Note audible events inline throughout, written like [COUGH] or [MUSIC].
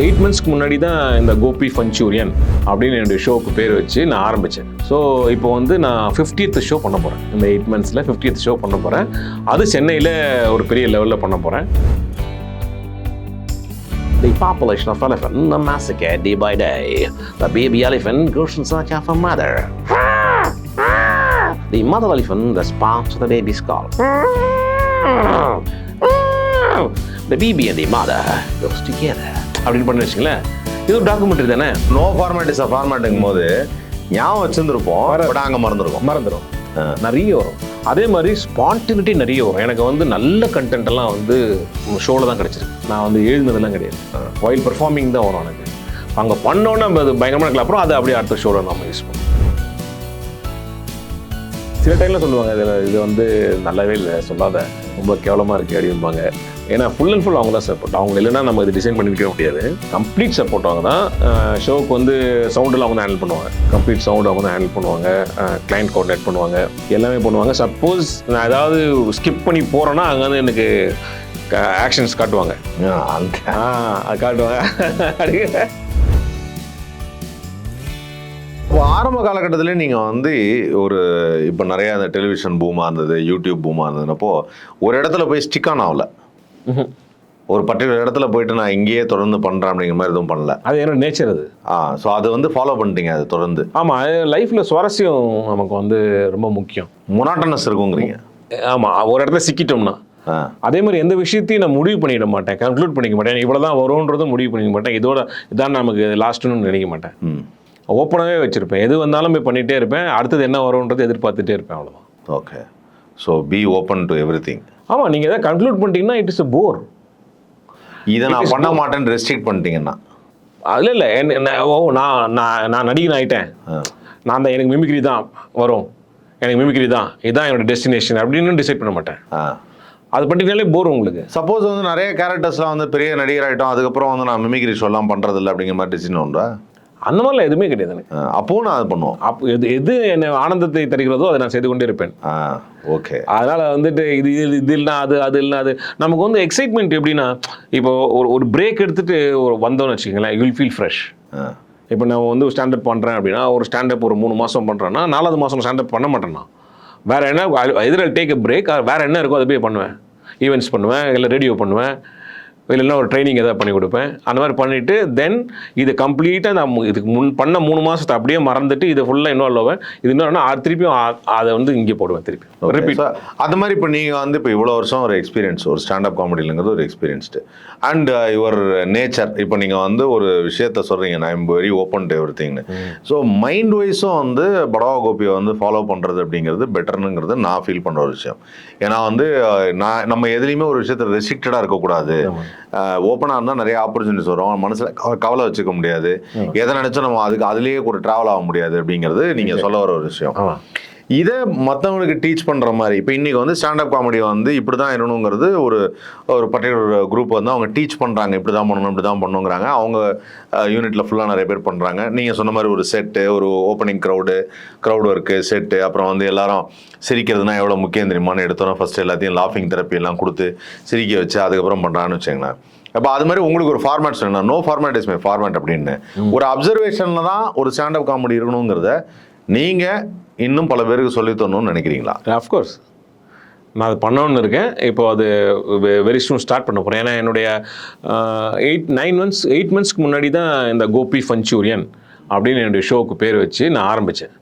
Eight மந்த்ஸ்க்கு முன்னாடி தான் இந்த கோபி ஃபஞ்சூரியன் அப்படின்னு என்னுடைய ஷோக்கு பேர் வச்சு நான் ஆரம்பித்தேன் ஸோ இப்போ வந்து நான் 50th ஷோ பண்ண போகிறேன் இந்த எயிட் மந்த்ஸில் 50th ஷோ பண்ண போகிறேன் அது சென்னையில் ஒரு பெரிய லெவலில் பண்ண போகிறேன் The population of elephant massacred day by day. The baby elephant goes in search of a mother. The mother elephant responds to the baby's call. The baby and the mother goes together. அப்படின்னு பண்ணி வச்சுங்களேன் இது ஒரு documentary தானே? No அ ஃபார்மேட்டுங்கும் போது ஞாபகம் வச்சிருந்துருப்போம் but அங்கே மறந்துருக்கோம் மறந்துடும் நிறைய வரும். அதே மாதிரி ஸ்பான்டினிட்டி நிறைய வரும். எனக்கு வந்து நல்ல கண்டென்ட் எல்லாம் வந்து ஷோவில் தான் கிடச்சிருக்கு. நான் வந்து எழுதுனதெல்லாம் கிடையாது. வைல் பெர்ஃபார்மிங் தான் வரும் எனக்கு. அங்கே பண்ணோன்னே நம்ம அது பயங்கரமாக இருக்கலாம் அப்புறம் அதை அப்படியே அடுத்த ஷோவில் நம்ம யூஸ் பண்ணுவோம். சில டைமில் சொல்லுவாங்க இதில் இது வந்து நல்லாவே இல்லை சொல்லாத ரொம்ப கேவலமாக இருக்குது அப்படிம்பாங்க. ஏன்னா ஃபுல் அண்ட் ஃபுல் அவங்க தான் சப்போர்ட் அவங்க இல்லைன்னா நம்ம இது டிசைன் பண்ணிருக்க முடியாது. கம்ப்ளீட் சப்போர்ட் அவங்க தான் ஷோவுக்கு வந்து சவுண்டில் அவங்க தான் ஹேண்டில் பண்ணுவாங்க. கம்ப்ளீட் சவுண்ட் அவங்க தான் ஹேண்டில் பண்ணுவாங்க கிளைண்ட் கோஆர்டினேட் பண்ணுவாங்க. எல்லாமே பண்ணுவாங்க. சப்போஸ் நான் ஏதாவது ஸ்கிப் பண்ணி போகிறேன்னா அங்கே வந்து எனக்கு ஆக்ஷன்ஸ் காட்டுவாங்க. அது காட்டுவாங்க. [LAUGHS] ஆரம்ப காலகட்டத்தில் நீங்கள் வந்து ஒரு இப்போ நிறைய அந்த டெலிவிஷன் பூமாக இருந்தது யூடியூப் பூமாக இருந்ததுனப்போ ஒரு இடத்துல போய் ஸ்டிக் ஆன் ஆகல. ஒரு பர்டிகுலர் இடத்துல போயிட்டு நான் இங்கேயே தொடர்ந்து பண்ணுறேன் அப்படிங்கிற மாதிரி எதுவும் பண்ணல. அது என்னோட நேச்சர் அது? ஆ ஸோ அது வந்து ஃபாலோ பண்ணிட்டீங்க அது தொடர்ந்து. ஆமாம் லைஃப்பில் சுவாரஸ்யம் நமக்கு வந்து ரொம்ப முக்கியம். மொனாட்டனஸ் இருக்குங்கிறீங்க. ஆமாம் ஒரு இடத்துல சிக்கிட்டோம்னா. அதே மாதிரி எந்த விஷயத்தையும் நான் முடிவு பண்ணிட மாட்டேன். கன்க்ளூட் பண்ணிக்க மாட்டேன். இவ்வளோ தான் வரும்ன்றதும் முடிவு பண்ணிக்க மாட்டேன். இதோட இதான் நமக்கு லாஸ்ட்டுன்னு நினைக்க மாட்டேன். ம். ஓப்பனாகவே வச்சுருப்பேன். எது வந்தாலும் போய் பண்ணிகிட்டே இருப்பேன். அடுத்தது என்ன வரும்ன்றது எதிர்பார்த்துட்டே இருப்பேன் அவ்வளோதான் okay so be open to everything ஆமாம் நீங்கள் எதாவது கன்க்ளூட் பண்ணிட்டீங்கன்னா இட் இஸ் போர் இதை நான் பண்ண மாட்டேன்னு ரெஸ்ட்ரிக்ட் பண்ணிட்டீங்கன்னா. அதில் இல்லை என்ன ஓ நான் நான் நான் நடிகன் ஆகிட்டேன் ஆ. நான் தான் எனக்கு மிமிக்ரி தான் வரும். எனக்கு மிமிக்ரி தான். இதுதான் என்னோட டெஸ்டினேஷன் அப்படின்னு டிசைட் பண்ண மாட்டேன். ஆ. அது பண்ணிட்டாலே போர் உங்களுக்கு. சப்போஸ் வந்து நிறைய கேரக்டர்ஸ்லாம் வந்து பெரிய நடிகர் ஆகிட்டோம் அதுக்கப்புறம் வந்து நான் மிமிக்ரி சொல்லலாம் பண்ணுறதில்ல அப்படிங்கிற மாதிரி டிசிஷன் உண்டா? அந்த மாதிரிலாம் எதுவுமே கிடையாது எனக்கு. அப்பவும் நான் அது பண்ணுவோம். அப்போ எது எது என்னை ஆனந்தத்தை தருகிறதோ அதை நான் செய்து கொண்டே இருப்பேன். ஓகே. அதனால் வந்துட்டு இது இது இது இல்லைனா அது அது இல்லைனா அது. நமக்கு வந்து எக்ஸைட்மெண்ட் எப்படின்னா இப்போ ஒரு ஒரு பிரேக் எடுத்துட்டு ஒரு வந்தோம்னு வச்சுக்கோங்களேன் யூல் ஃபீல் ஃப்ரெஷ் இப்போ நான் வந்து ஸ்டாண்டப் பண்ணுறேன் அப்படின்னா ஒரு ஸ்டாண்டப் ஒரு மூணு மாதம் பண்ணுறேன்னா நாலாவது மாதம் ஸ்டாண்டப் பண்ண மாட்டேன்னா. வேறு என்ன எதிரில் டேக் அ பிரேக் வேறு என்ன இருக்கோ அதை போய் பண்ணுவேன். ஈவெண்ட்ஸ் பண்ணுவேன் இல்லை ரேடியோ பண்ணுவேன். இல்லைன்னா ஒரு ட்ரைனிங் எதாவது பண்ணி கொடுப்பேன். அந்த மாதிரி பண்ணிவிட்டு தென் இது கம்ப்ளீட்டாக நான் இதுக்கு முன் பண்ண மூணு மாதத்தை அப்படியே மறந்துட்டு இது ஃபுல்லாக இன்வால்வ் ஆவேன். இது இன்னொன்னா திருப்பியும் அதை வந்து இங்கே போடுவேன் திருப்பி. ரிப்பீட் அந்த மாதிரி இப்போ நீங்கள் வந்து இப்போ இவ்வளோ வருஷம் ஒரு எக்ஸ்பீரியன்ஸ் ஒரு ஸ்டாண்டப் காமெடியிலங்கிறது ஒரு எக்ஸ்பீரியன்ஸ்டு அண்ட் யுவர் நேச்சர் இப்போ நீங்கள் வந்து ஒரு விஷயத்த சொல்கிறீங்க நான் எம் வெரி ஓப்பன் டு எவ்ரி திங்னு ஸோ மைண்ட் வைஸும் வந்து படவா கோபியை வந்து ஃபாலோ பண்ணுறது அப்படிங்கிறது பெட்டர்னுங்கிறது நான் ஃபீல் பண்ணுற ஒரு விஷயம். ஏன்னா வந்து நான் நம்ம எதுலேயுமே ஒரு விஷயத்தில் ரெஸ்ட்ரிக்டடாக இருக்கக்கூடாது. ஓப்பனாக இருந்தால் நிறைய ஆப்பர்ச்சுனிட்டிஸ் வரும். மனசில் கவலை வச்சுக்க முடியாது. எதை நினச்சோம் நம்ம அதுக்கு அதுலேயே கூட ட்ராவல் ஆக முடியாது அப்படிங்கிறது நீங்கள் சொல்ல வர ஒரு விஷயம். இதை மற்றவங்களுக்கு டீச் பண்ணுற மாதிரி. இப்போ இன்றைக்கி வந்து ஸ்டாண்டப் காமெடி வந்து இப்படி தான் இருக்கணுங்கிறது ஒரு ஒரு பர்டிகுலர் குரூப் வந்து அவங்க டீச் பண்ணுறாங்க இப்படி தான் பண்ணணும் இப்படி தான் பண்ணணுங்கிறாங்க அவங்க யூனிட்டில் ஃபுல்லாக நிறைய பேர் பண்ணுறாங்க நீங்கள் சொன்ன மாதிரி ஒரு செட்டு ஒரு opening crowd crowd work set அப்புறம் வந்து எல்லாரும் சிரிக்கிறதுனா எவ்வளோ முக்கியம் தெரியுமான்னு எடுத்தோன்னா ஃபஸ்ட்டு எல்லாத்தையும் லாஃபிங் தெரப்பி எல்லாம் கொடுத்து சிரிக்க வச்சு அதுக்கப்புறம் பண்ணுறாங்கன்னு வச்சுங்களேன் அப்போ அது மாதிரி உங்களுக்கு ஒரு ஃபார்மேட் சொல்லணும் no format is my format அப்படின்னு. ஒரு அப்சர்வேஷனில் தான் ஒரு ஸ்டாண்டப் காமெடி இருக்கணுங்கிறத நீங்கள் இன்னும் பல பேருக்கு சொல்லி தரணும்னு நினைக்கிறீங்களா? அஃப்கோர்ஸ் நான் அது பண்ணணும்னு இருக்கேன். இப்போ அது வெரி சூன் ஸ்டார்ட் பண்ண போகிறேன் ஏன்னா என்னுடைய எயிட் நைன் மந்த்ஸ் எயிட் மந்த்ஸ்க்கு முன்னாடி தான் இந்த கோபி ஃபஞ்சூரியன் அப்படின்னு என்னுடைய ஷோவுக்கு பேர் வச்சு நான் ஆரம்பித்தேன்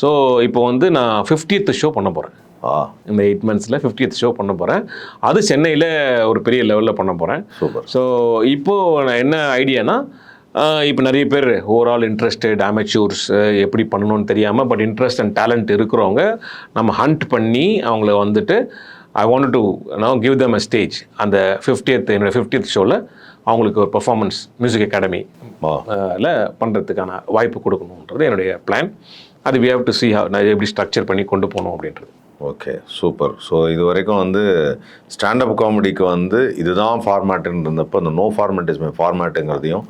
ஸோ இப்போ வந்து நான் 50th ஷோ பண்ண போகிறேன் இந்த எயிட் மந்த்ஸில் 50th ஷோ பண்ண போகிறேன் அது சென்னையில் ஒரு பெரிய லெவலில் பண்ண போகிறேன் சூப்பர். ஸோ இப்போது நான் என்ன ஐடியானா இப்போ நிறைய பேர் ஓவரால் இன்ட்ரெஸ்டட் அமெச்சூர்ஸ் எப்படி பண்ணணும்னு தெரியாமல் பட் இன்ட்ரெஸ்ட் அண்ட் டேலண்ட் இருக்கிறவங்க நம்ம ஹண்ட் பண்ணி அவங்கள வந்துட்டு I want to no give them a stage அந்த ஃபிஃப்டியத் என்னோட ஃபிஃப்டியத் ஷோவில் அவங்களுக்கு ஒரு பர்ஃபார்மன்ஸ் மியூசிக் அகாடமி ல பண்ணுறதுக்கான வாய்ப்பு கொடுக்கணுன்றது என்னுடைய பிளான் அது வி ஹவ் டு சி நான் எப்படி ஸ்ட்ரக்சர் பண்ணி கொண்டு போகணும் அப்படின்றது. ஓகே சூப்பர் ஸோ இது வரைக்கும் வந்து ஸ்டாண்டப் காமெடிக்கு வந்து இதுதான் ஃபார்மேட்டுன்னு இருந்தப்போ அந்த நோ ஃபார்மேட் இஸ் மை ஃபார்மேட்டுங்கிறதையும்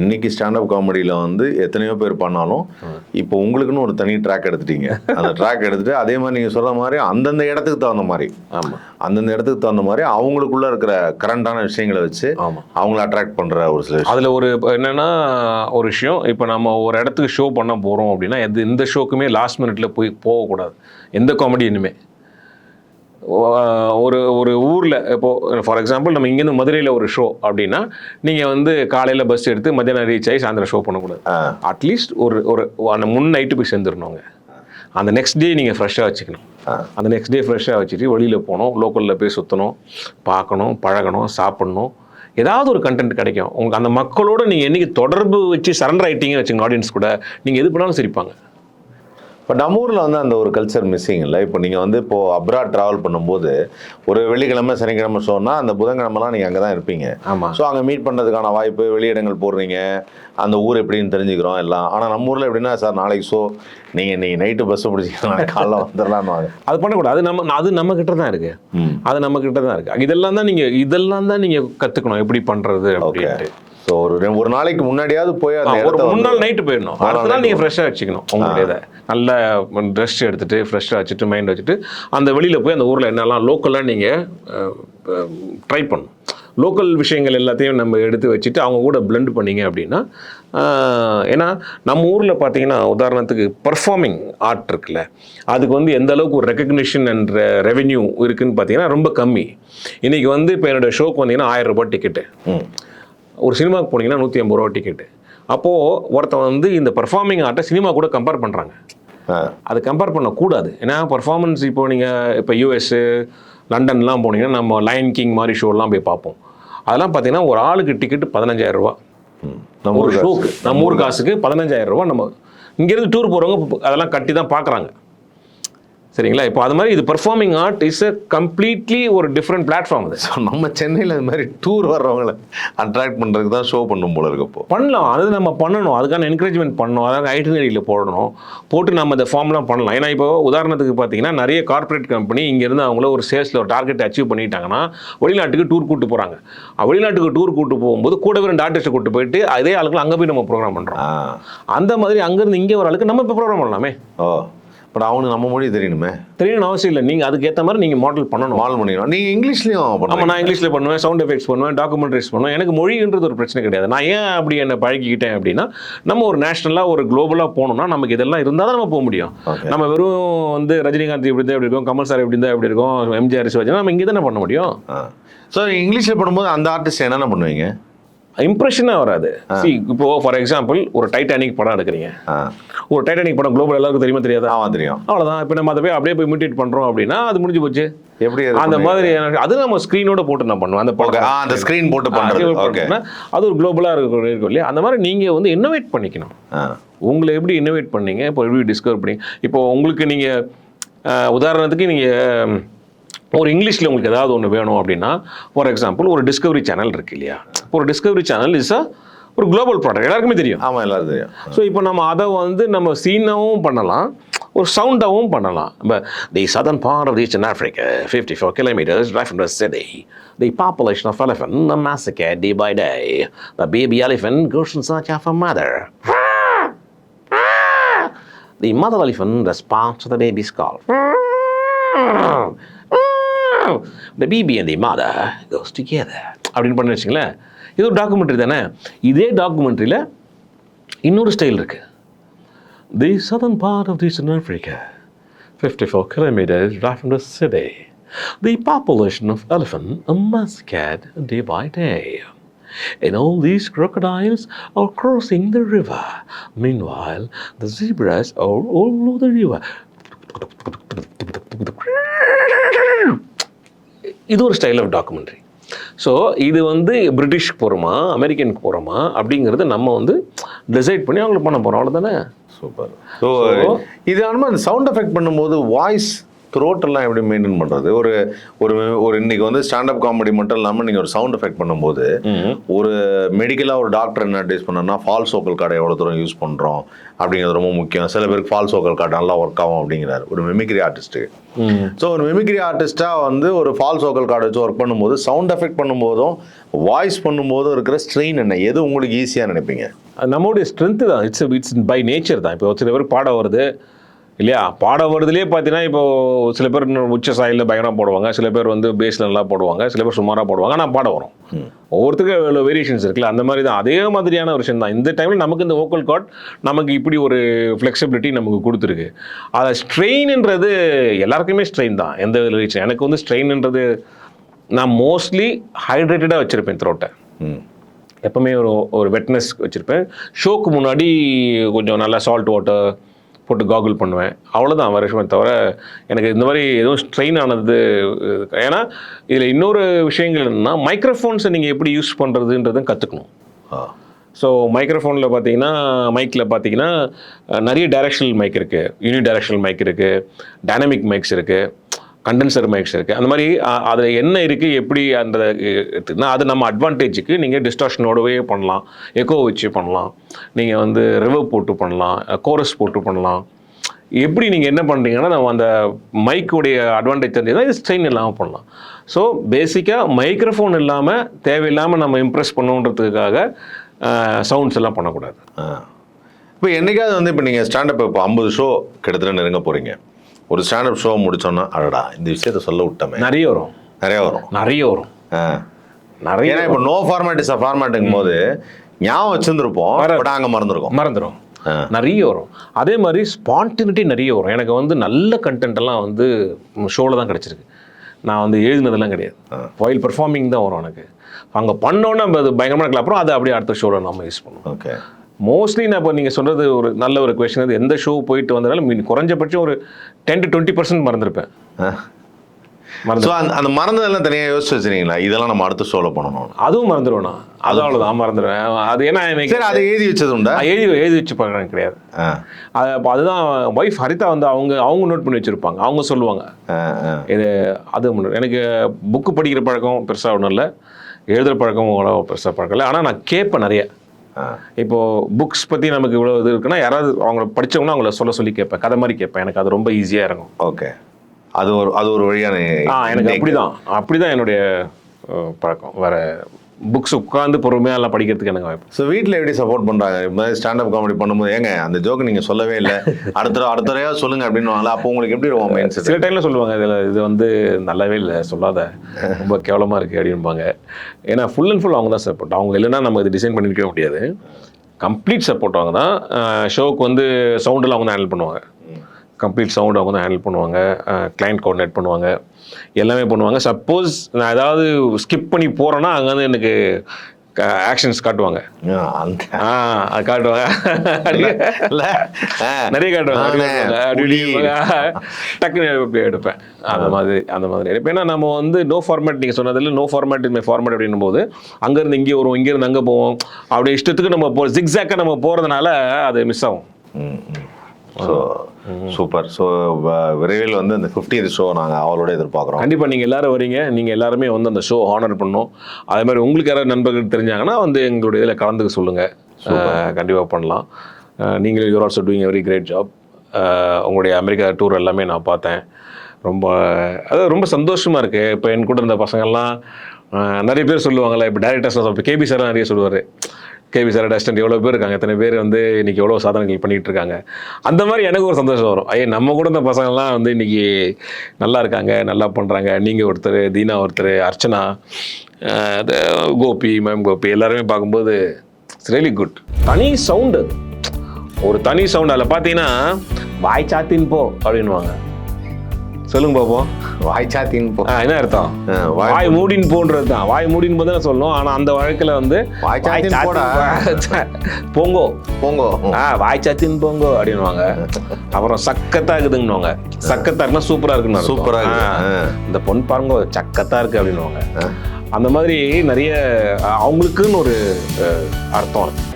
இன்னைக்கு ஸ்டாண்டப் காமெடியில் வந்து எத்தனையோ பேர் பண்ணாலும் இப்போ உங்களுக்குன்னு ஒரு தனி ட்ராக் எடுத்துட்டீங்க. அந்த ட்ராக் எடுத்துட்டு அதே மாதிரி நீங்கள் சொல்கிற மாதிரி அந்தந்த இடத்துக்கு தகுந்த மாதிரி. ஆமாம் அந்தந்த இடத்துக்கு தகுந்த மாதிரி அவங்களுக்குள்ள இருக்கிற கரண்டான விஷயங்களை வச்சு அவங்கள அட்ராக்ட் பண்ற ஒரு சில அதில் ஒரு இப்ப என்னன்னா ஒரு விஷயம் இப்போ நம்ம ஒரு இடத்துக்கு ஷோ பண்ண போகிறோம் அப்படின்னா எந்த ஷோக்குமே லாஸ்ட் மினிட்ல போய் போகக்கூடாது. எந்த காமெடியனுமே ஒரு ஒரு ஊரில் இப்போது ஃபார் எக்ஸாம்பிள் நம்ம இங்கேருந்து மதுரையில் ஒரு ஷோ அப்படின்னா நீங்கள் வந்து காலையில் பஸ் எடுத்து மத்தியானம் ரீச் ஆகி சாயந்தரம் ஷோ பண்ணக்கூடாது. அட்லீஸ்ட் ஒரு ஒரு அந்த முன் நைட்டு போய் சேர்ந்துடணுங்க அந்த நெக்ஸ்ட் டே நீங்கள் ஃப்ரெஷ்ஷாக வச்சுக்கணும். அந்த நெக்ஸ்ட் டே ஃப்ரெஷ்ஷாக வச்சுட்டு வெளியில் போகணும் லோக்கலில் போய் சுற்றணும் பார்க்கணும் பழகணும் சாப்பிடணும். ஏதாவது ஒரு கண்டென்ட் கிடைக்கும். உங்களுக்கு அந்த மக்களோட நீங்கள் என்னைக்கு தொடர்பு வச்சு சரண்டர் ஆயிட்டீங்கன்னு வச்சுங்க ஆடியன்ஸ் கூட நீங்கள் எது பண்ணாலும் சிரிப்பாங்க. இப்போ நம்ம ஊரில் வந்து அந்த ஒரு கல்ச்சர் மிஸ்ஸிங் இல்லை. இப்போ நீங்கள் வந்து இப்போ அப்ராட் ட்ராவல் பண்ணும்போது ஒரு வெள்ளிக்கிழமை சனிக்கிழமை ஷோனா அந்த புதன்கிழமெல்லாம் நீங்கள் அங்கே தான் இருப்பீங்க. ஆமாம் ஸோ அங்கே மீட் பண்ணுறதுக்கான வாய்ப்பு வெளியிடங்கள் போடுறீங்க. அந்த ஊர் எப்படின்னு தெரிஞ்சுக்கிறோம் எல்லாம். ஆனால் நம்ம ஊரில் எப்படின்னா சார் நாளைக்கு ஷோ நீங்கள் நீங்கள் நைட்டு பஸ்ஸு பிடிச்சிக்கலாம் காலைல வந்துடலான்னு அது பண்ணக்கூடாது அது நம்ம அது நம்ம கிட்ட தான் இருக்கு. ம். அது நம்ம கிட்ட தான் இருக்கு. இதெல்லாம் தான் நீங்கள் இதெல்லாம் தான் நீங்கள் கற்றுக்கணும் எப்படி பண்ணுறது அப்படின்ட்டு. ஸோ ஒரு ஒரு நாளைக்கு முன்னாடியாவது போய் அந்த ஒரு வந்து- முன்னாள் நைட்டு போயிடணும். நாள் அடுத்த நாள் நீங்கள் ஃப்ரெஷ்ஷாக வச்சுக்கணும் உங்களுடைய இதை. நல்ல ட்ரெஸ் எடுத்துட்டு ஃப்ரெஷ்ஷாக வச்சுட்டு மைண்ட் வச்சுட்டு அந்த வெளியில் போய் அந்த ஊரில் என்னெல்லாம் லோக்கலாக நீங்கள் ட்ரை பண்ணணும். லோக்கல் விஷயங்கள் எல்லாத்தையும் நம்ம எடுத்து வச்சுட்டு அவங்க கூட blend பண்ணீங்க அப்படின்னா ஏன்னா நம்ம ஊரில் பார்த்தீங்கன்னா உதாரணத்துக்கு பர்ஃபார்மிங் ஆர்ட் இருக்குல்ல அதுக்கு வந்து எந்த அளவுக்கு ஒரு ரெக்கக்னிஷன் என்ற ரெவென்யூ இருக்குன்னு பார்த்தீங்கன்னா ரொம்ப கம்மி. இன்றைக்கி வந்து இப்போ என்னோட ஷோக்கு வந்தீங்கன்னா ஆயிரம் ரூபாய் டிக்கெட்டு ம். ஒரு சினிமாவுக்கு போனீங்கன்னா நூற்றி ஐம்பது ரூபா டிக்கெட்டு அப்போது ஒருத்தன் வந்து இந்த பர்ஃபார்மிங் ஆர்ட்டை சினிமா கூட கம்பேர் பண்ணுறாங்க அது கம்பேர் பண்ணக்கூடாது. ஏன்னா பர்ஃபார்மன்ஸ் இப்போ நீங்கள் இப்போ யூஎஸ்ஸு லண்டன்லாம் போனீங்கன்னா நம்ம லைன் கிங் மாதிரி ஷோலாம் போய் பார்ப்போம். அதெல்லாம் பார்த்தீங்கன்னா ஒரு ஆளுக்கு டிக்கெட்டு பதினஞ்சாயிரம் ரூபா. நம்ம ஒரு ஷோக்கு நம்ம ஊர் காசுக்கு பதினஞ்சாயிரம் ரூபா நம்ம இங்கேருந்து டூர் போகிறவங்க அதெல்லாம் கட்டி தான் பார்க்குறாங்க. சரிங்களா? இப்போ அது மாதிரி இது performing art is a completely ஒரு டிஃப்ரெண்ட் பிளாட்ஃபார்ம் அது. ஸோ நம்ம சென்னையில் இது மாதிரி டூர் வர்றவங்கள அட்ராக்ட் பண்ணுறதுக்கு தான் ஷோ பண்ணும் போல இருக்கு இப்போ. பண்ணலாம். அது நம்ம பண்ணணும். அதுக்கான என்கரேஜ்மெண்ட் பண்ணணும். அதாவது ஐடினரியில் போடணும். போட்டு நம்ம இந்த ஃபார்ம்லாம் பண்ணலாம். ஏன்னா இப்போ உதாரணத்துக்கு பார்த்தீங்கன்னா நிறைய கார்ப்பரேட் கம்பெனி இங்கேருந்து அவங்கள ஒரு சேல்ஸில் ஒரு டார்கெட் அச்சீவ் பண்ணிட்டாங்கன்னா வெளிநாட்டுக்கு டூர் கூட்டு போகிறாங்க வெளிநாட்டுக்கு டூர் கூட்டு போகும்போது கூடவே ரெண்டு ஆர்டிஸ்ட்டை கூட்டு போயிட்டு அதே ஆளுக்கு அங்கே போய் நம்ம ப்ரோக்ராம் பண்ணுறோம் அந்த மாதிரி அங்கேருந்து இங்கே வர ஆளுக்கு நம்ம இப்போ ப்ரோக்ராம் பண்ணலாமே. ஓ. பட் அவனுக்கு நம்ம மொழி தெரியணுமே. தெரியணும்னு அவசியம் இல்லை. நீங்கள் அதுக்கேற்ற மாதிரி நீங்கள் மாடல் பண்ணணும். மால் பண்ணிடணும் நீங்கள் இங்கிலீஷ்லேயும் ஆமாம் நான் இங்கிலீஷில் பண்ணுவேன் சவுண்ட் எஃபெக்ட்ஸ் பண்ணுவேன் டாக்குமெண்ட்ரிஸ் பண்ணுவேன். எனக்கு மொழின்றது ஒரு பிரச்சனை கிடையாது. நான் ஏன் அப்படி என்னை பழகிக்கிட்டேன் அப்படின்னா நம்ம ஒரு நேஷனலாக ஒரு குளோபலாக போகணும்னா நமக்கு இதெல்லாம் இருந்தால் தான் நம்ம போக முடியும். நம்ம வெறும் வந்து ரஜினிகாந்த் இப்படி தான் எப்படி இருக்கும் கமல் சார் இப்படி தான் எப்படி இருக்கும் எம்ஜிஆர் சிவாஜி நம்ம இங்கே தானே பண்ண முடியும்? ஸோ இங்கிலீஷில் பண்ணும்போது அந்த ஆர்டிஸ்ட் என்னென்ன பண்ணுவீங்க? இம்ப்ரெஷனாக வராது. See, இப்போ ஃபார் எக்ஸாம்பிள் ஒரு டைட்டானிக் படம் எடுக்கிறீங்க. ஒரு டைட்டானிக் படம் குளோபல் எல்லாருக்கும் தெரியுமா தெரியாதா? ஆமாம் தெரியும். அவ்வளோதான் இப்போ நம்ம அதை போய் அப்படியே போய் இமிட்டேட் பண்ணுறோம் அப்படின்னா அது முடிஞ்சு போச்சு. எப்படி அந்த? மாதிரி அது நம்ம ஸ்க்ரீனோட போட்டு நான் பண்ணுவேன் அந்த. படம். அந்த ஸ்க்ரீன் போட்டு ஆ, பண்ணுறது அது பண்ணா, ஒரு குளோபலாக இருக்கும் இருக்கும் இல்லையா? அந்த மாதிரி நீங்கள் வந்து இன்னோவேட் பண்ணிக்கணும். உங்களை எப்படி இன்னோவேட் பண்ணீங்க? இப்போ எப்படி டிஸ்கவர் பண்ணீங்க? இப்போ உங்களுக்கு நீங்கள் உதாரணத்துக்கு நீங்கள் ஒரு இங்கிலீஷில் உங்களுக்கு ஏதாவது ஒன்று வேணும் அப்படின்னா ஃபார் எக்ஸாம்பிள் ஒரு டிஸ்கவரி சேனல் இருக்கு இல்லையா ஒரு டிஸ்கவரி சேனல் இஸ் அ ஒரு குளோபல் ப்ராடக்ட் எல்லாருக்குமே தெரியும் ஆமாம் எல்லாரும் தெரியும் ஸோ இப்போ நம்ம அதை வந்து நம்ம சீனாவும் பண்ணலாம் ஒரு சவுண்டாகவும் பண்ணலாம் இப்போ the southern part of reach Africa, 54 kilometers right from the city. The population of elephant are massacred day by day. The baby elephant goes in search of a mother. The mother elephant responds to the baby's BB The baby and the mother அப்படின்னு பண்ண வச்சுங்களேன் இது ஒரு documentary தானே இதே டாக்குமெண்ட்ரியில் இன்னொரு style இருக்குது தி southern part of eastern Africa, 54 kilometers right from the city. The population of elephant are massacred day by day. And all these crocodiles are crossing the river. Meanwhile, the zebras are all over the river. இது ஒரு style of documentary so இது வந்து பிரிட்டிஷ்க்கு போகிறோமா அமெரிக்கனுக்கு போகிறோமா அப்படிங்கிறத நம்ம வந்து decide பண்ணி அவங்களுக்கு பண்ண போகிறோம் அவ்வளோதானே சூப்பர் ஸோ இது ஆனால் அந்த சவுண்ட் எஃபெக்ட் பண்ணும்போது வாய்ஸ் த்ரோட் எல்லாம் எப்படி மெயின்டைன் பண்ணுறது ஒரு ஒரு ஒரு இன்னைக்கு வந்து ஸ்டாண்டப் காமெடி மட்டும் இல்லாமல் நீங்கள் ஒரு சவுண்ட் எஃபெக்ட் பண்ணும்போது ஒரு மெடிக்கலாக ஒரு டாக்டர் என்ன அட்வைஸ் பண்ணனா ஃபால்ஸ் ஓக்கல் கார்டை எவ்வளோ தூரம் யூஸ் பண்ணுறோம் அப்படிங்கிறது ரொம்ப முக்கியம். சில பேருக்கு ஃபால்ஸ் ஓக்கல் கார்டு நல்லா ஒர்க் ஆகும் அப்படிங்கிறாரு. ஒரு மெமிக்ரி ஆர்டிஸ்ட்டு ஸோ ஒரு மெமிக்ரி ஆர்டிஸ்ட்டாக வந்து ஒரு ஃபால்ஸ் ஓக்கல் கார்டு வச்சு ஒர்க் பண்ணும்போது சவுண்ட் எஃபெக்ட் பண்ணும்போதும் வாய்ஸ் பண்ணும்போதும் இருக்கிற ஸ்ட்ரெயின் என்ன? எது உங்களுக்கு ஈஸியாக நினைப்பீங்க? நம்மளுடைய ஸ்ட்ரென்த்து தான். இட்ஸ் இட்ஸ் பை நேச்சர் தான். இப்போ சில பேருக்கு பாட வருது. இல்லையா? பாட வருதுலேயே பார்த்தீங்கன்னா இப்போ சில பேர் உச்ச சாயலில் பயங்கரமாக போடுவாங்க. சில பேர் வந்து பேஸில் நல்லா போடுவாங்க. சில பேர் சுமாராக போடுவாங்க. ஆனால் பாட வரும். ஒவ்வொருத்தருக்கும் வேரியேஷன்ஸ் இருக்குல்ல அந்த மாதிரி தான். அதே மாதிரியான ஒரு விஷயம் தான். இந்த டைமில் நமக்கு இந்த வோக்கல் கார்ட் நமக்கு இப்படி ஒரு ஃப்ளெக்சிபிலிட்டி நமக்கு கொடுத்துருக்கு. அதை ஸ்ட்ரெயின்ன்றது எல்லாருக்குமே ஸ்ட்ரெயின் தான். எந்த ரீச் எனக்கு வந்து ஸ்ட்ரெயின்ன்றது நான் மோஸ்ட்லி ஹைட்ரேட்டடாக வச்சுருப்பேன் த்ரோட்டை எப்பவுமே ஒரு ஒரு வெட்னஸ் வச்சுருப்பேன். ஷோக்கு முன்னாடி கொஞ்சம் நல்லா சால்ட் வாட்டர் போட்டு காகுல் பண்ணுவேன். அவ்வளோதான் வருஷமே தவிர எனக்கு இந்த மாதிரி எதுவும் ஸ்ட்ரெயின் ஆனது ஏன்னா இதில் இன்னொரு விஷயங்கள் என்னன்னா மைக்ரோஃபோன்ஸை நீங்கள் எப்படி யூஸ் பண்ணுறதுன்றதும் கற்றுக்கணும் ஸோ மைக்ரோஃபோனில் பார்த்தீங்கன்னா மைக்கில் பார்த்தீங்கன்னா நிறைய டைரக்ஷனல் மைக் இருக்குது யூனி டைரக்ஷனல் மைக் இருக்குது டைனமிக் மைக்ஸ் இருக்குது கண்டென்சர் மைக்ஸ் இருக்குது அந்த மாதிரி அதில் என்ன இருக்குது எப்படி அந்த இருக்குன்னா அது நம்ம அட்வான்டேஜுக்கு நீங்கள் டிஸ்டார்ஷனோடவே பண்ணலாம். எக்கோ வச்சு பண்ணலாம். நீங்கள் வந்து ரிவர் போட்டு பண்ணலாம். கோரஸ் போட்டு பண்ணலாம். எப்படி நீங்கள் என்ன பண்ணுறீங்கன்னா நம்ம அந்த மைக்குடைய அட்வான்டேஜ் தெரிஞ்சதுன்னா இது ஸ்ட்ரெயின் இல்லாமல் பண்ணலாம். ஸோ பேசிக்காக மைக்ரோஃபோன் இல்லாமல் தேவையில்லாமல் நம்ம இம்ப்ரெஸ் பண்ணுன்றதுக்காக சவுண்ட்ஸ் எல்லாம் பண்ணக்கூடாது. இப்போ என்னைக்காவது வந்து இப்போ நீங்கள் ஸ்டாண்டப் இப்போ ஐம்பது ஷோ கிட்டத்தட்ட நெருங்க போகிறீங்க ஒரு ஸ்டாண்டப் ஷோ முடிச்சோன்னா அடடா இந்த விஷயத்த சொல்ல விட்டோமே. நிறைய வரும். நிறையா வரும். நிறைய வரும். நிறைய ஏன்னா இப்போ நோ ஃபார்மேட் இஸ் ஃபார்மேட்டுங்கும் போது ஞாபகம் வச்சுருந்துருப்போம். பட் அங்கே மறந்துருக்கோம். மறந்துடும். நிறைய வரும். அதே மாதிரி ஸ்பான்டினிட்டி நிறைய வரும். எனக்கு வந்து நல்ல கண்டென்ட் எல்லாம் வந்து ஷோவில் தான் கிடச்சிருக்கு. நான் வந்து எழுதினதெல்லாம் கிடையாது. வைல் பெர்ஃபார்மிங் தான் வரும் எனக்கு. அங்கே பண்ணோன்னே நம்ம அது பயங்கரமாக இருக்கலாம். அப்புறம் அதை அப்படியே அடுத்த ஷோவில் நம்ம யூஸ் பண்ணுவோம். ஓகே மோஸ்ட்லி நான் இப்போ நீங்கள் சொல்கிறது ஒரு நல்ல ஒரு கொஷின் அது எந்த ஷோ போயிட்டு வந்தாலும் மீன் குறைஞ்சபட்சம் ஒரு டென் டு டுவெண்ட்டி பர்சன்ட் மறந்துருப்பேன். மறந்து ஸோ அந்த அந்த மறந்ததெல்லாம் தனியாக யோசிச்சு வச்சுருக்கீங்களா? இதெல்லாம் நம்ம அடுத்த ஷோவில் பண்ணணும். அதுவும் மறந்துடுவேன் நான். அது அவ்வளோதான் மறந்துடுவேன் அது ஏன்னா சரி அதை எழுதி வச்சது உண்டா? எழுதி எழுதி வச்சு பார்க்குறேன் கிடையாது. அது அப்போ அதுதான் ஒய்ஃப் ஹரிதா வந்து அவங்க அவங்க நோட் பண்ணி வச்சுருப்பாங்க. அவங்க சொல்லுவாங்க. இது அது எனக்கு புக்கு படிக்கிற பழக்கம் பெருசாக ஒன்றும் இல்லை. எழுதுகிற பழக்கம் பெருசாக பழக்கம் இல்லை. ஆனால் நான் கேட்பேன் நிறைய. ஆ. இப்போது புக்ஸ் பற்றி நமக்கு இவ்வளோ இது இருக்குன்னா யாராவது அவங்க படிச்சவங்கன்னா அவங்கள சொல்ல சொல்லி கேட்பேன். கதை மாதிரி கேட்பேன். எனக்கு அது ரொம்ப ஈஸியாக இருக்கும். ஓகே. அது ஒரு அது ஒரு வழியான ஆ எனக்கு அப்படிதான். அப்படிதான் என்னுடைய அஹ், பழக்கம். வேற புக்ஸ் உட்காந்து பொறுமையாக எல்லாம் படிக்கிறதுக்கு எனக்கு வாய்ப்பு. ஸோ வீட்டில் எப்படி சப்போர்ட் பண்ணுறாங்க இப்போ மாதிரி ஸ்டாண்டப் காமெடி பண்ணும்போது ஏங்க அந்த ஜோக்கு நீங்கள் சொல்லவே இல்லை. அடுத்த அடுத்த தடவையாக சொல்லுங்க அப்படின்னு அப்போ உங்களுக்கு எப்படி மைண்ட் செட் சில டைம்ல சொல்லுவாங்க இதில் இது வந்து நல்லாவே இல்லை சொல்லாத. ரொம்ப கேவலமாக இருக்குது அப்படின்பாங்க. ஏன்னா ஃபுல் அண்ட் ஃபுல் அவங்க தான் சப்போர்ட் அவங்க இல்லைன்னா நம்ம இது டிசைன் பண்ணிருக்க முடியாது. கம்ப்ளீட் சப்போர்ட் அவங்க தான். ஷோவுக்கு வந்து சவுண்டெல்லாம் அவங்க தான் ஹேண்டில் பண்ணுவாங்க. கம்ப்ளீட் சவுண்ட் அவங்க தான் ஹேண்டில் பண்ணுவாங்க கிளைண்ட் கோஆர்டினேட் பண்ணுவாங்க எல்லாமே பண்ணுவாங்க. சப்போஸ் நான் ஏதாவது ஸ்கிப் பண்ணி போகிறேன்னா அங்கே வந்து எனக்கு ஆக்ஷன்ஸ் காட்டுவாங்க. ஆ அது காட்டுவாங்க. நிறைய காட்டுவாங்க. டக்குன்னு இப்படி எடுப்பேன். அந்த மாதிரி அந்த மாதிரி. எடுப்பேன் ஏன்னா நம்ம வந்து நோ ஃபார்மேட் நீங்கள் சொன்னதில் நோ ஃபார்மேட் மை ஃபார்மேட் அப்படின்னும் போது அங்கேருந்து இங்கே வருவோம் இங்கேருந்து அங்கே போவோம். அப்படி இஷ்டத்துக்கு நம்ம போ ஜிக்ஸாக்காக நம்ம போகிறதுனால அது மிஸ் ஆகும். ஸோ சூப்பர் ஸோ விரைவில் வந்து அந்த 50th ஷோ நாங்கள் அவளோட எதிர்பார்க்குறோம். கண்டிப்பாக நீங்கள் எல்லாரும் வரீங்க. நீங்கள் எல்லாருமே வந்து அந்த ஷோ ஹானர் பண்ணணும். அதே மாதிரி உங்களுக்கு யாராவது நண்பர்கள் தெரிஞ்சாங்கன்னா வந்து எங்களுடைய இதில் கலந்துக்க சொல்லுங்கள் கண்டிப்பாக பண்ணலாம். நீங்கள் your also doing very great job உங்களுடைய அமெரிக்கா டூர் எல்லாமே நான் பார்த்தேன். ரொம்ப அது ரொம்ப சந்தோஷமாக இருக்குது இப்போ என் கூட இருந்த பசங்கள்லாம் நிறைய பேர் சொல்லுவாங்கல்ல இப்போ டேரக்டர்ஸ் கேபி சார் நிறைய சொல்லுவார். கேபி சார் அசிஸ்டன்ட் எவ்வளோ பேர் இருக்காங்க? எத்தனை பேர் வந்து இன்னைக்கு எவ்வளோ சாதனைகள் பண்ணிகிட்டு இருக்காங்க? அந்த மாதிரி எனக்கு ஒரு சந்தோஷம் வரும். ஐயே நம்ம கூட இந்த பசங்கள்லாம் வந்து இன்னைக்கு நல்லா இருக்காங்க நல்லா பண்ணுறாங்க நீங்கள் ஒருத்தர் தீனா ஒருத்தர் அர்ச்சனா அது கோபி மேம் கோபி எல்லாருமே பார்க்கும்போது இட்ஸ் ரியலி குட் தனி சவுண்டு ஒரு தனி சவுண்ட் அதில் பார்த்தீங்கன்னா வாய் சாத்தின் போ அப்படின்வாங்க சொல்லுங்க பாப்போம் வாய்ச்சாத்தின் போ. ஆ, என்ன அர்த்தம்? வாய் வாய் மூடின் போன்றது தான் வாய் மூடின் போது தான் சொல்லணும். ஆனால் அந்த வழக்கில் வந்து வாய் சாத்தின் வாய் போடா. சாத்தின் [LAUGHS] போங்கோ. போங்கோ. ஆ வாய் சாத்தின் போங்கோ அப்படின்னுவாங்க. அப்புறம் சக்கத்தா இருக்குதுன்னுவாங்க. சக்கத்தா இருக்குன்னா சூப்பரா இருக்குன்னு அர்த்தம். சூப்பரா இருக்கு. ஆ, ஆ. இந்த பொன் பாருங்க சக்கத்தா இருக்கு அப்படின்னுவாங்க. ஆ. அந்த மாதிரி நிறைய அவங்களுக்குன்னு ஒரு அர்த்தம். இருக்கு